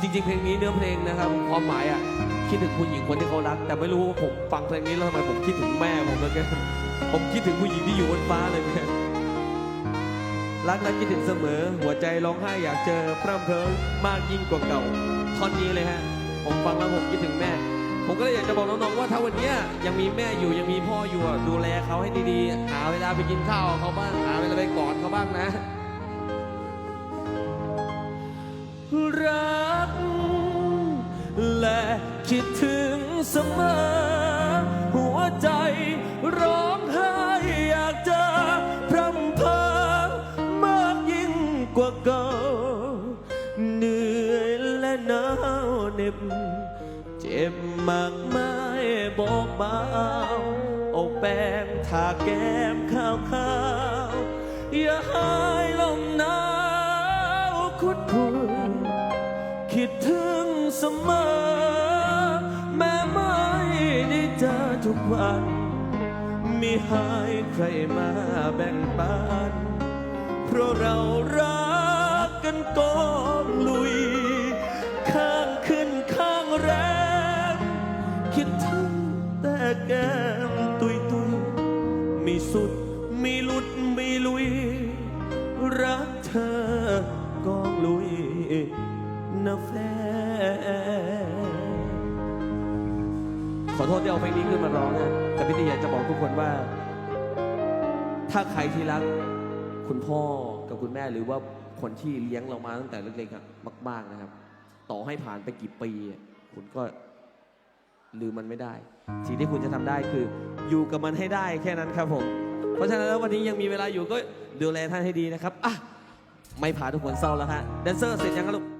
จริง ๆ เพลงนี้เนื้อเพลงนะครับความหมายอะคิดถึงผู้หญิงคนที่เขารัก แต่ไม่รู้ว่าผมฟังเพลงนี้แล้วทำไมผมคิดถึงแม่ผมเลยแกผมคิดถึงผู้หญิงที่อยู่บนฟ้าเลยแกรักและคิดถึงเสมอ หัวใจร้องไห้อยากเจอพร่ำเพ้อมากยิ่งกว่าเก่าท่อนนี้เลยฮะผมฟังแล้วผมคิดถึงแม่ ผมก็เลยอยากจะบอกน้องๆว่าถ้าวันนี้ยังมีแม่อยู่ยังมีพ่ออยู่อะดูแลเขาให้ดีๆหาเวลาไปกินข้าวเขาบ้างหาเวลาไปกอดเขาบ้างนะรักและ คิดถึงเสมอ หัวใจร้องไห้อยากเจอพร่ำเพ้อมากยิ่งกว่าเก่าเหนื่อยและหนาวเหน็บ เจ็บมากมายบอกเบาเอาแป้งทาแก้มขาวขาวๆอย่าหา ทุกวัน มีหายใครมาแบ่งปัน เพราะเรารักกันกองลุย ข้างขึ้นข้างแรมคิดถึงแต่แก้มตุยตุยมีสุดมีหลุดมีลุย รักเธอกองลุยนะแฟน ขอโทษที่เอาเพลงนี้ขึ้นมาร้องนะแต่พี่ตีอยากจะบอกทุกคนว่า ถ้าใครที่รัก คุณพ่อกับคุณแม่หรือว่าคนที่เลี้ยงเรามาตั้งแต่เล็กๆอะมาก ๆนะครับ ต่อให้ผ่านไปกี่ปี คุณก็ลืมมันไม่ได้สิ่งที่คุณจะทำได้คือ อยู่กับมันให้ได้แค่นั้นครับผม เพราะฉะนั้นแล้ววันนี้ยังมีเวลาอยู่ก็ดูแลท่านให้ดีนะครับอะไม่พาทุกคนเศร้าแล้วฮะแดนเซอร์เสร็จยังครับลูก